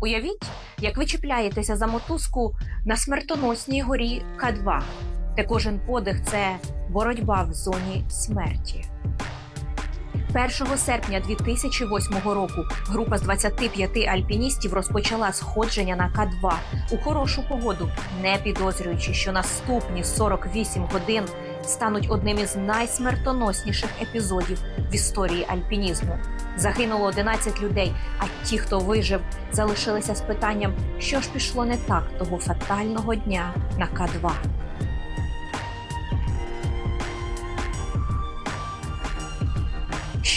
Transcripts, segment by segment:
Уявіть, як ви чіпляєтеся за мотузку на смертоносній горі К2, де кожен подих це боротьба в зоні смерті. 1 серпня 2008 року група з 25 альпіністів розпочала сходження на К2 у хорошу погоду, не підозрюючи, що наступні 48 годин стануть одним із найсмертоносніших епізодів в історії альпінізму. Загинуло 11 людей, а ті, хто вижив, залишилися з питанням, що ж пішло не так того фатального дня на К2.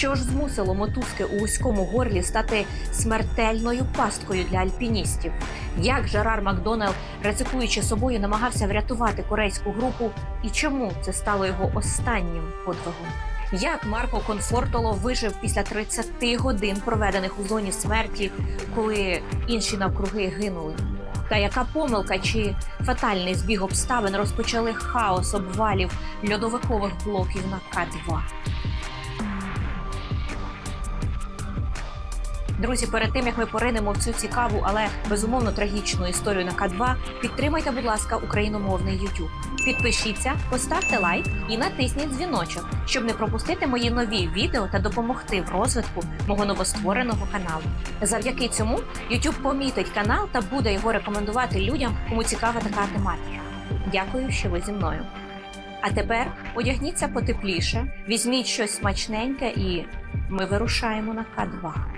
Що ж змусило мотузки у вузькому горлі стати смертельною пасткою для альпіністів? Як Жерар Макдональд, ризикуючи собою, намагався врятувати корейську групу, і чому це стало його останнім подвигом? Як Марко Конфортоло вижив після 30 годин, проведених у зоні смерті, коли інші навкруги гинули? Та яка помилка чи фатальний збіг обставин розпочали хаос обвалів льодовикових блоків на К2? Друзі, перед тим як ми поринемо в цю цікаву, але безумовно трагічну історію на К2, підтримайте, будь ласка, україномовний YouTube. Підпишіться, поставте лайк і натисніть дзвіночок, щоб не пропустити мої нові відео та допомогти в розвитку мого новоствореного каналу. Завдяки цьому YouTube помітить канал та буде його рекомендувати людям, кому цікава така тематика. Дякую, що ви зі мною. А тепер одягніться потепліше, візьміть щось смачненьке, і ми вирушаємо на К2.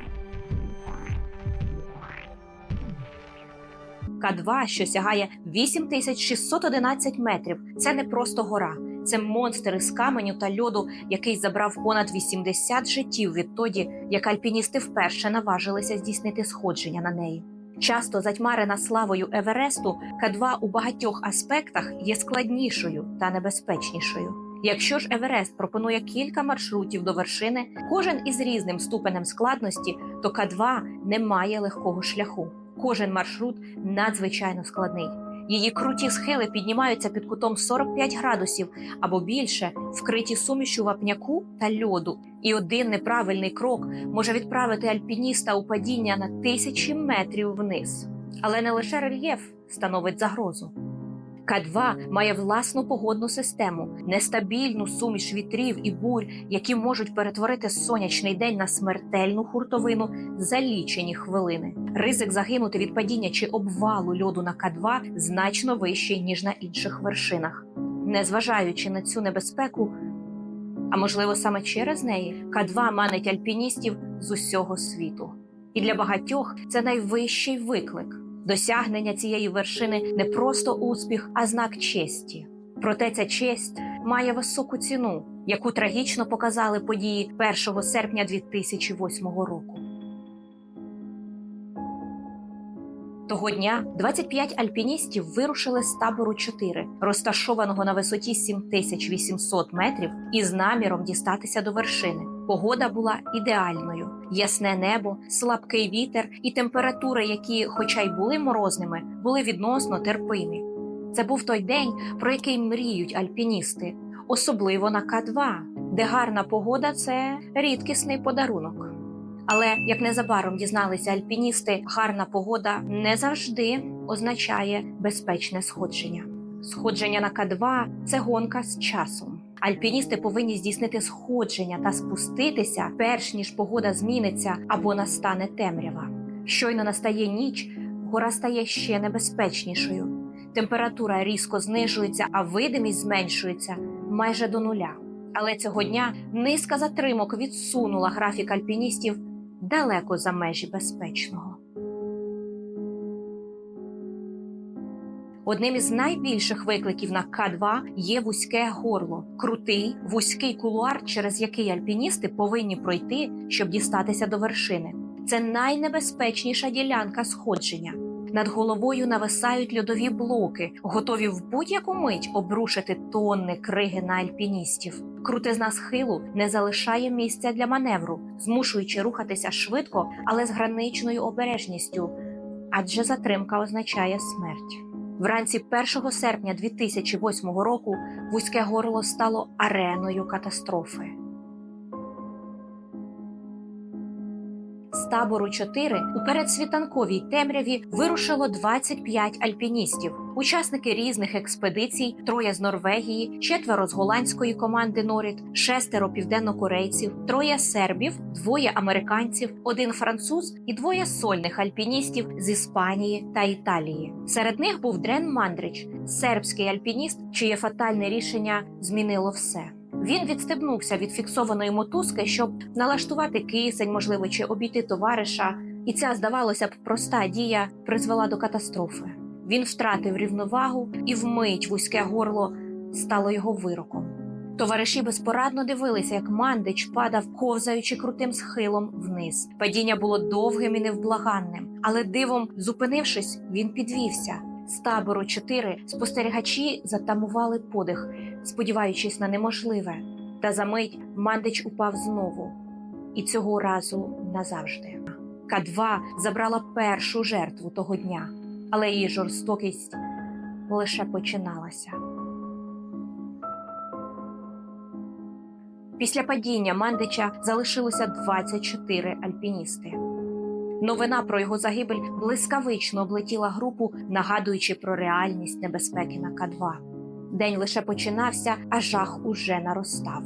К2, що сягає 8611 метрів. Це не просто гора, це монстр із каменю та льоду, який забрав понад 80 життів відтоді, як альпіністи вперше наважилися здійснити сходження на неї. Часто затьмарена славою Евересту, К2 у багатьох аспектах є складнішою та небезпечнішою. Якщо ж Еверест пропонує кілька маршрутів до вершини, кожен із різним ступенем складності, то К2 не має легкого шляху. Кожен маршрут надзвичайно складний. Її круті схили піднімаються під кутом 45 градусів або більше, вкриті сумішю вапняку та льоду. І один неправильний крок може відправити альпініста у падіння на тисячі метрів вниз. Але не лише рельєф становить загрозу. К2 має власну погодну систему, нестабільну суміш вітрів і бурь, які можуть перетворити сонячний день на смертельну хуртовину за лічені хвилини. Ризик загинути від падіння чи обвалу льоду на К2 значно вищий ніж на інших вершинах. Незважаючи на цю небезпеку, а можливо саме через неї, К2 манить альпіністів з усього світу. І для багатьох це найвищий виклик. Досягнення цієї вершини не просто успіх, а знак честі. Проте ця честь має високу ціну, яку трагічно показали події 1 серпня 2008 року. Того дня 25 альпіністів вирушили з табору 4, розташованого на висоті 7800 метрів, із наміром дістатися до вершини. Погода була ідеальною: ясне небо, слабкий вітер і температури, які, хоча й були морозними, були відносно терпимі. Це був той день, про який мріють альпіністи, особливо на К2, де гарна погода це рідкісний подарунок. Але як незабаром дізналися альпіністи, гарна погода не завжди означає безпечне сходження. Сходження на К2 – це гонка з часом. Альпіністи повинні здійснити сходження та спуститися, перш ніж погода зміниться або настане темрява. Щойно настає ніч, гора стає ще небезпечнішою. Температура різко знижується, а видимість зменшується майже до нуля. Але цього дня низка затримок відсунула графік альпіністів далеко за межі безпечного. Одним із найбільших викликів на К2 є вузьке горло, крутий вузький кулуар, через який альпіністи повинні пройти, щоб дістатися до вершини. Це найнебезпечніша ділянка сходження. Над головою нависають льодові блоки, готові в будь-яку мить обрушити тонни криги на альпіністів. Крутизна схилу не залишає місця для маневру, змушуючи рухатися швидко, але з граничною обережністю, адже затримка означає смерть. Вранці 1 серпня 2008 року вузьке горло стало ареною катастрофи. з табору 4 у передсвітанковій темряві вирушило 25 альпіністів, учасники різних експедицій, троє з Норвегії, четверо з голландської команди Норіт, шестеро південнокорейців, троє сербів, двоє американців, один француз і двоє сольних альпіністів з Іспанії та Італії. Серед них був Дрен Мандрич, сербський альпініст, чиє фатальне рішення змінило все. Він відстебнувся від фіксованої мотузки, щоб налаштувати кисень, можливо, чи обійти товариша, і ця, здавалося б, проста дія призвела до катастрофи. Він втратив рівновагу, і вмить вузьке горло стало його вироком. Товариші безпорадно дивилися, як мандич падав, ковзаючи крутим схилом вниз. Падіння було довгим і невблаганним, але дивом зупинившись, він підвівся. З табору 4 спостерігачі затамували подих, сподіваючись на неможливе. Та за мить мандич упав знову, і цього разу назавжди. К2 забрала першу жертву того дня, але її жорстокість лише починалася. Після падіння Мандича залишилося 24 альпіністи. Новина про його загибель блискавично облетіла групу, нагадуючи про реальність небезпеки на К2. День лише починався, а жах уже наростав.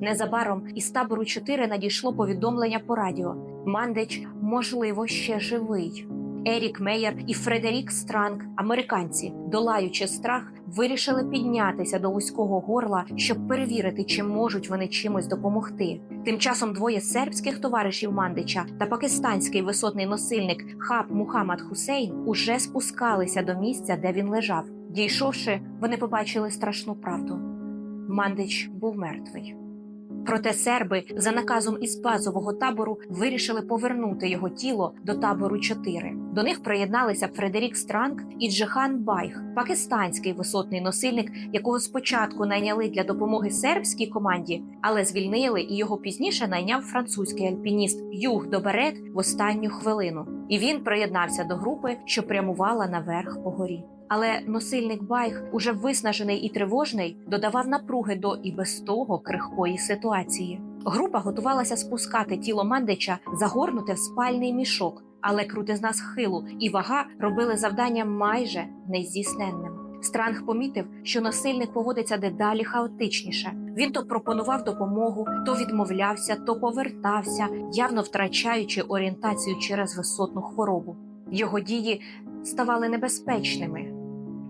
Незабаром із табору 4 надійшло повідомлення по радіо. Мандич, можливо, ще живий. Ерік Мейер і Фредерік Странг, американці, долаючи страх, вирішили піднятися до вузького горла, щоб перевірити, чи можуть вони чимось допомогти. Тим часом двоє сербських товаришів Мандича та пакистанський висотний носильник Хаб Мухаммад Хусейн уже спускалися до місця, де він лежав. Дійшовши, вони побачили страшну правду. Мандич був мертвий. Проте серби за наказом із базового табору вирішили повернути його тіло до табору 4. До них приєдналися Фредерік Странг і Джехан Байх, пакистанський висотний носильник, якого спочатку найняли для допомоги сербській команді, але звільнили і його пізніше найняв французький альпініст Юг Доберет в останню хвилину. І він приєднався до групи, що прямувала наверх по горі. Але носильник Байх, уже виснажений і тривожний, додавав напруги до і без того крихкої ситуації. Група готувалася спускати тіло мандича, загорнуте в спальний мішок, але крутизна схилу і вага робили завдання майже нездійсненним. Странг помітив, що носильник поводиться дедалі хаотичніше. Він то пропонував допомогу, то відмовлявся, то повертався, явно втрачаючи орієнтацію через висотну хворобу. Його дії ставали небезпечними.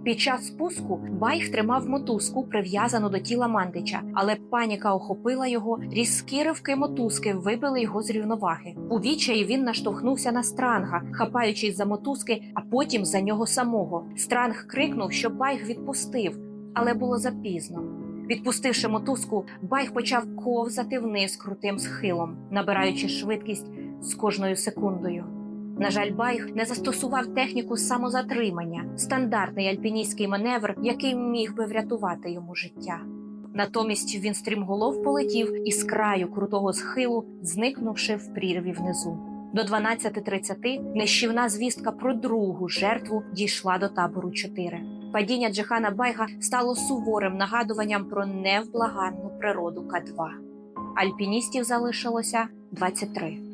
Під час спуску Байх тримав мотузку, прив'язану до тіла мандича, але паніка охопила його, різкі ривки мотузки вибили його з рівноваги. У відчаї він наштовхнувся на странга, хапаючись за мотузки, а потім за нього самого. Странг крикнув, що Байх відпустив, але було запізно. Відпустивши мотузку, Байх почав ковзати вниз крутим схилом, набираючи швидкість з кожною секундою. На жаль, Байх не застосував техніку самозатримання, стандартний альпіністський маневр, який міг би врятувати йому життя. Натомість він стрімголов полетів із краю крутого схилу, зникнувши в прірві внизу. До 12.30 нещівна звістка про другу жертву дійшла до табору 4. Падіння Джихана Байга стало суворим нагадуванням про невблаганну природу К2. Альпіністів залишилося 23.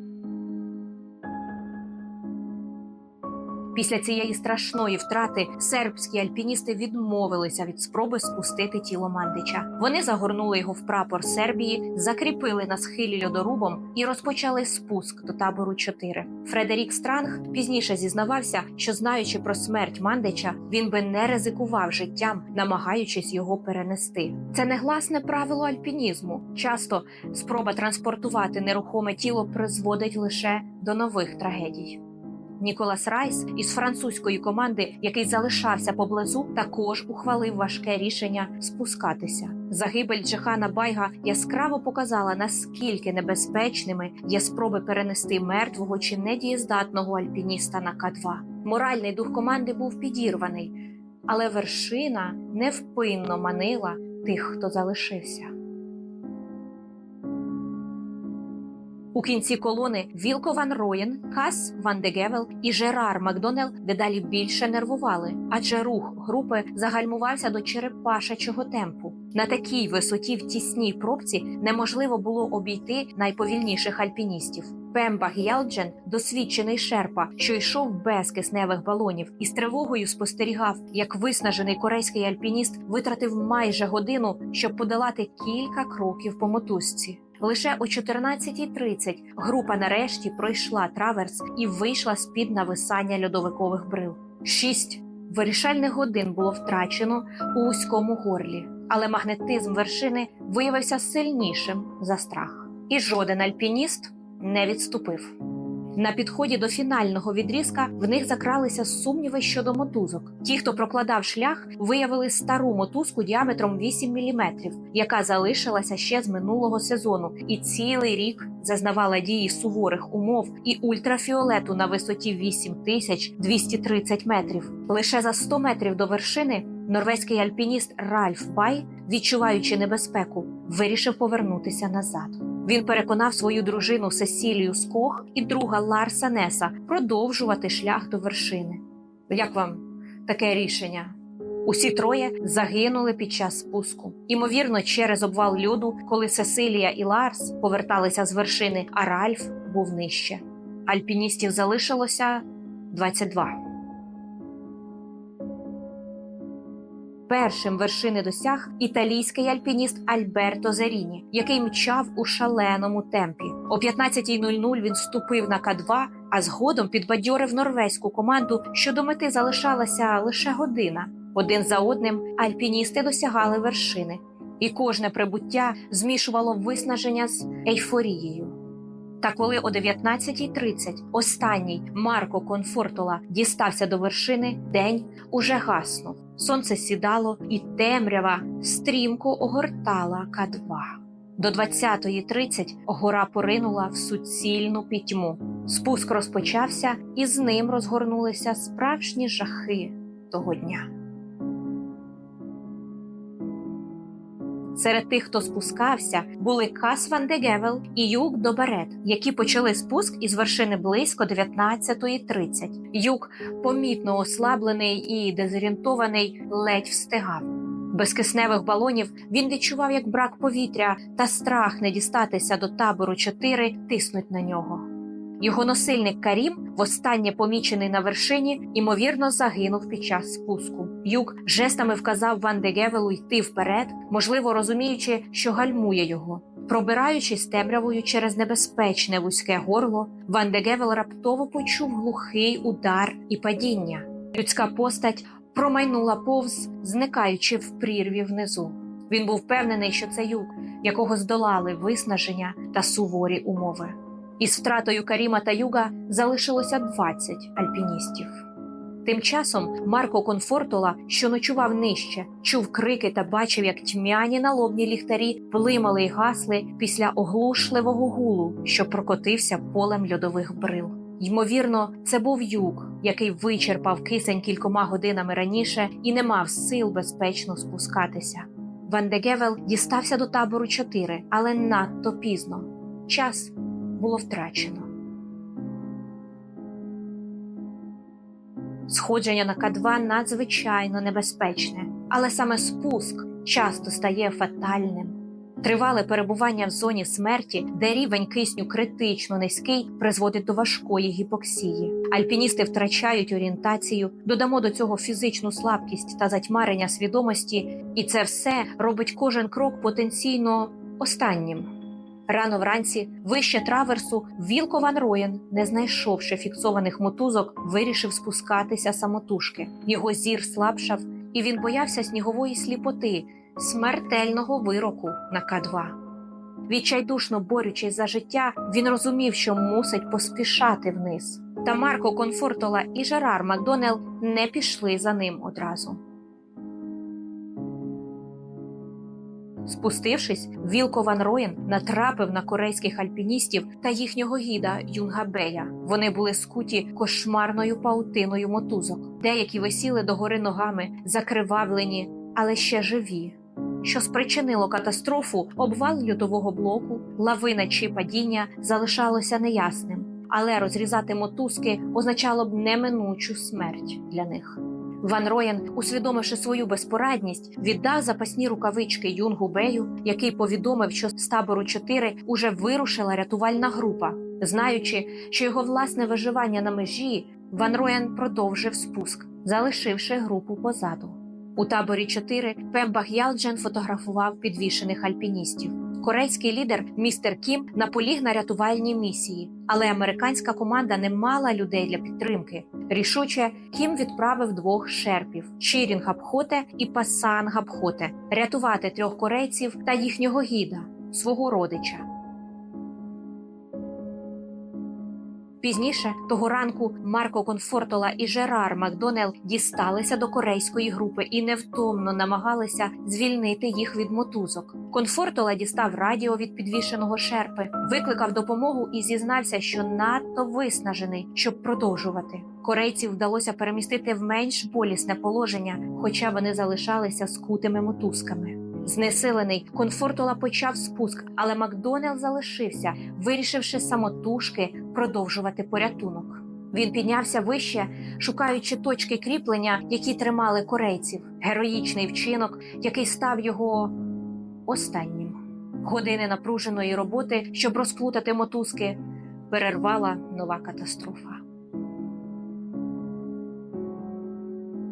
Після цієї страшної втрати сербські альпіністи відмовилися від спроби спустити тіло мандича. Вони загорнули його в прапор Сербії, закріпили на схилі льодорубом і розпочали спуск до табору 4. Фредерік Странг пізніше зізнавався, що знаючи про смерть мандича, він би не ризикував життям, намагаючись його перенести. Це негласне правило альпінізму. Часто спроба транспортувати нерухоме тіло призводить лише до нових трагедій. Ніколас Райс із французької команди, який залишався поблизу, також ухвалив важке рішення спускатися. Загибель Джехана Байга яскраво показала, наскільки небезпечними є спроби перенести мертвого чи недієздатного альпініста на К2. Моральний дух команди був підірваний, але вершина невпинно манила тих, хто залишився. У кінці колони Вілко Ван Роєн, Кас Ван де Гевел і Жерар Макдонел дедалі більше нервували, адже рух групи загальмувався до черепашачого темпу. На такій висоті в тісній пробці неможливо було обійти найповільніших альпіністів. Пемба Г'ялджен, досвідчений шерпа, що йшов без кисневих балонів, і з тривогою спостерігав, як виснажений корейський альпініст витратив майже годину, щоб подолати кілька кроків по мотузці. Лише о 14.30 група нарешті пройшла траверс і вийшла з під нависання льодовикових брил. Шість вирішальних годин було втрачено у вузькому горлі, але магнетизм вершини виявився сильнішим за страх. І жоден альпініст не відступив. На підході до фінального відрізка в них закралися сумніви щодо мотузок. Ті, хто прокладав шлях, виявили стару мотузку діаметром 8 мм, яка залишилася ще з минулого сезону, і цілий рік зазнавала дії суворих умов і ультрафіолету на висоті 8230 метрів. Лише за 100 метрів до вершини норвезький альпініст Ральф Бай, відчуваючи небезпеку, вирішив повернутися назад. Він переконав свою дружину Сесілію Скох і друга Ларса Неса продовжувати шлях до вершини. Як вам таке рішення? Усі троє загинули під час спуску. Імовірно, через обвал льоду, коли Сесилія і Ларс поверталися з вершини, а Ральф був нижче. Альпіністів залишилося 22. Першим вершини досяг італійський альпініст Альберто Заріні, який мчав у шаленому темпі. О 15.00 він вступив на К2, а згодом підбадьорив норвезьку команду, що до мети залишалася лише година. Один за одним альпіністи досягали вершини, і кожне прибуття змішувало виснаження з ейфорією. Та коли о 19.30 останній Марко Конфортола дістався до вершини, день уже гаснув. Сонце сідало, і темрява стрімко огортала К2. До 20.30 гора поринула в суцільну пітьму. Спуск розпочався, і з ним розгорнулися справжні жахи того дня. Серед тих, хто спускався, були Кас Ван де Гевел і Юк Доберет, які почали спуск із вершини близько 19.30. Юк, помітно ослаблений і дезорієнтований, ледь встигав. Без кисневих балонів він відчував, як брак повітря та страх не дістатися до табору 4 тиснуть на нього. Його носильник Карім, востаннє помічений на вершині, імовірно загинув під час спуску. Юк жестами вказав Ван де Гевелу йти вперед, можливо розуміючи, що гальмує його. Пробираючись темрявою через небезпечне вузьке горло, Ван де Гевел раптово почув глухий удар і падіння. Людська постать промайнула повз, зникаючи в прірві внизу. Він був впевнений, що це юк, якого здолали виснаження та суворі умови. Із втратою Каріма та Юга залишилося 20 альпіністів. Тим часом Марко Конфортола, що ночував нижче, чув крики та бачив, як тьмяні налобні ліхтарі плимали й гасли після оглушливого гулу, що прокотився полем льодових брил. Ймовірно, це був юг, який вичерпав кисень кількома годинами раніше і не мав сил безпечно спускатися. Ван де Гевел дістався до табору 4, але надто пізно. Час було втрачено. Сходження на К2 надзвичайно небезпечне, але саме спуск часто стає фатальним. Тривале перебування в зоні смерті, де рівень кисню критично низький, призводить до важкої гіпоксії. Альпіністи втрачають орієнтацію, додамо до цього фізичну слабкість та затьмарення свідомості, і це все робить кожен крок потенційно останнім. Рано вранці, вище траверсу, Вілко Ван Роєн, не знайшовши фіксованих мотузок, вирішив спускатися самотужки. Його зір слабшав, і він боявся снігової сліпоти, смертельного вироку на К2. Відчайдушно борючись за життя, він розумів, що мусить поспішати вниз. Та Марко Конфортола і Жерар Макдонел не пішли за ним одразу. Спустившись, Вілко Ван Роєн натрапив на корейських альпіністів та їхнього гіда Юнга Бея. Вони були скуті кошмарною паутиною мотузок. Деякі висіли догори ногами, закривавлені, але ще живі. Що спричинило катастрофу, обвал льодового блоку, лавина чи падіння залишалося неясним, але розрізати мотузки означало б неминучу смерть для них. Ван Роєн, усвідомивши свою безпорадність, віддав запасні рукавички Юнгу Бею, який повідомив, що з табору 4 уже вирушила рятувальна група. Знаючи, що його власне виживання на межі, Ван Роєн продовжив спуск, залишивши групу позаду. У таборі 4 Пемба Г'ялджен фотографував підвішених альпіністів. Корейський лідер містер Кім наполіг на рятувальній місії, але американська команда не мала людей для підтримки. Рішуче Кім відправив двох шерпів Чірінг Абхоте і Пасан Габхоте рятувати трьох корейців та їхнього гіда, свого родича. Пізніше того ранку Марко Конфортола і Жерар Макдонел дісталися до корейської групи і невтомно намагалися звільнити їх від мотузок. Конфортола дістав радіо від підвішеного шерпи, викликав допомогу і зізнався, що надто виснажений, щоб продовжувати. Корейців вдалося перемістити в менш болісне положення, хоча вони залишалися скутими мотузками. Знесилений, Конфортола почав спуск, але Макдонел залишився, вирішивши самотужки продовжувати порятунок. Він піднявся вище, шукаючи точки кріплення, які тримали корейців. Героїчний вчинок, який став його останнім. Години напруженої роботи, щоб розплутати мотузки, перервала нова катастрофа.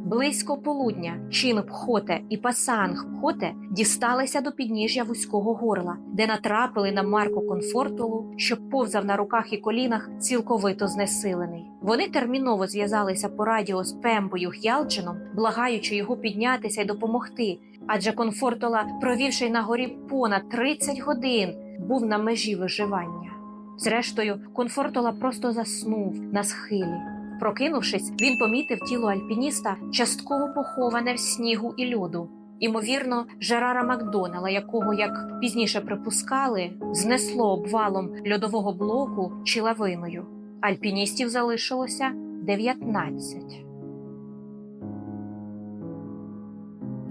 Близько полудня Чін Пхоте і Пасанг Пхоте дісталися до підніжжя вузького горла, де натрапили на Марко Конфортулу, що повзав на руках і колінах, цілковито знесилений. Вони терміново зв'язалися по радіо з Пембою Г'ялджином, благаючи його піднятися й допомогти. Адже Конфортула, провівши на горі понад 30 годин, був на межі виживання. Зрештою, Конфортула просто заснув на схилі. Прокинувшись, він помітив тіло альпініста, частково поховане в снігу і льоду. Імовірно, Жерара Макдонела, якого, як пізніше припускали, знесло обвалом льодового блоку чи лавиною. Альпіністів залишилося 19.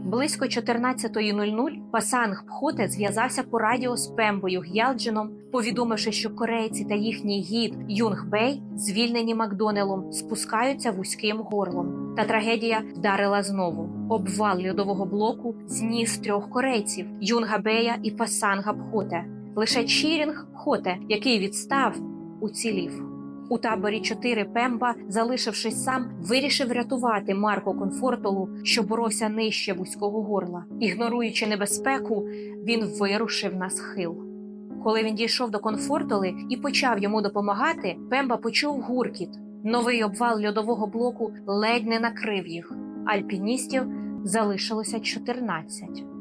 Близько 14.00 Пасанг Пхоте зв'язався по радіо з Пембою Г'ялджином, повідомивши, що корейці та їхній гід Юнг Бей, звільнені Макдонелом, спускаються вузьким горлом. Та трагедія вдарила знову. Обвал льодового блоку зніс трьох корейців Юнга Бея і Пасанга Пхоте. Лише Чірінг Пхоте, який відстав, уцілів. У таборі 4 Пемба, залишившись сам, вирішив рятувати Марко Конфортолу, що боровся нижче вузького горла. Ігноруючи небезпеку, він вирушив на схил. Коли він дійшов до Конфортоли і почав йому допомагати, Пемба почув гуркіт. Новий обвал льодового блоку ледь не накрив їх. Альпіністів залишилося 14.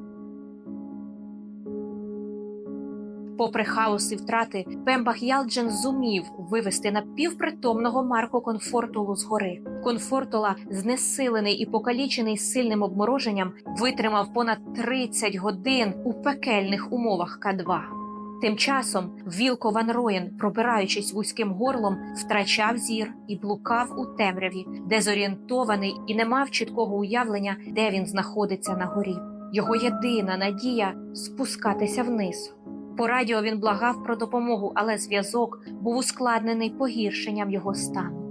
Попри хаос і втрати, Пемба Х'ялджен зумів вивести напівпритомного Марко Конфортулу з гори. Конфортула, знесилений і покалічений сильним обмороженням, витримав понад 30 годин у пекельних умовах К2. Тим часом Вілко Ван Роєн, пробираючись вузьким горлом, втрачав зір і блукав у темряві, дезорієнтований і не мав чіткого уявлення, де він знаходиться на горі. Його єдина надія спускатися вниз. По радіо він благав про допомогу, але зв'язок був ускладнений погіршенням його стану.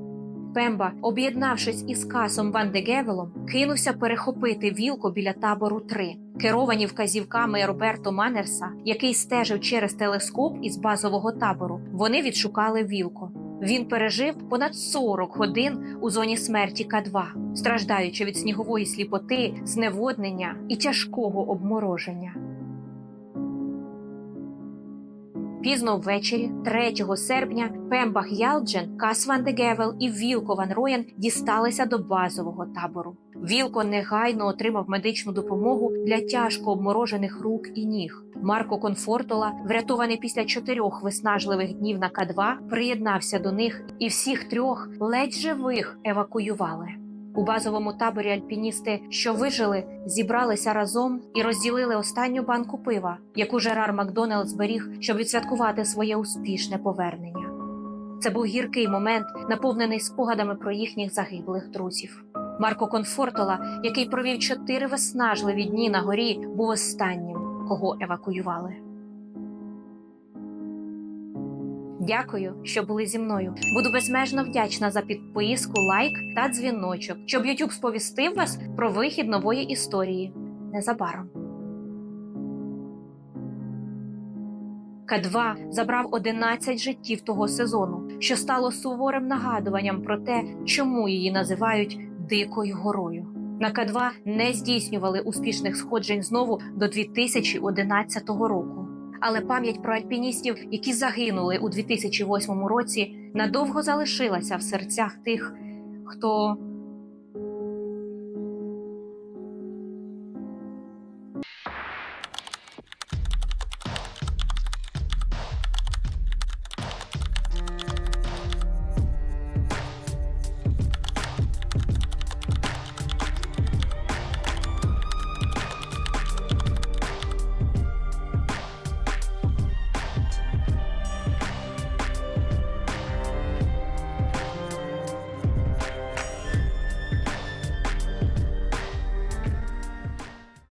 Пемба, об'єднавшись із касом Ван де Гевелом, кинувся перехопити вілко біля табору 3. Керовані вказівками Роберто Манерса, який стежив через телескоп із базового табору. Вони відшукали вілко. Він пережив понад 40 годин у зоні смерті К2, страждаючи від снігової сліпоти, зневоднення і тяжкого обмороження. Пізно ввечері, 3 серпня, Пемба Х'ялджен, Кас Ван і Вілко Ван Роєн дісталися до базового табору. Вілко негайно отримав медичну допомогу для тяжко обморожених рук і ніг. Марко Конфортола, врятований після чотирьох виснажливих днів на К2, приєднався до них, і всіх трьох ледь живих евакуювали. У базовому таборі альпіністи, що вижили, зібралися разом і розділили останню банку пива, яку Жерар Макдональд зберіг, щоб відсвяткувати своє успішне повернення. Це був гіркий момент, наповнений спогадами про їхніх загиблих друзів. Марко Конфортола, який провів чотири виснажливі дні на горі, був останнім, кого евакуювали. Дякую, що були зі мною. Буду безмежно вдячна за підписку, лайк та дзвіночок, щоб YouTube сповістив вас про вихід нової історії незабаром. К2 забрав 11 життів того сезону, що стало суворим нагадуванням про те, чому її називають Дикою горою. На К2 не здійснювали успішних сходжень знову до 2011 року. Але пам'ять про альпіністів, які загинули у 2008 році, надовго залишилася в серцях тих, хто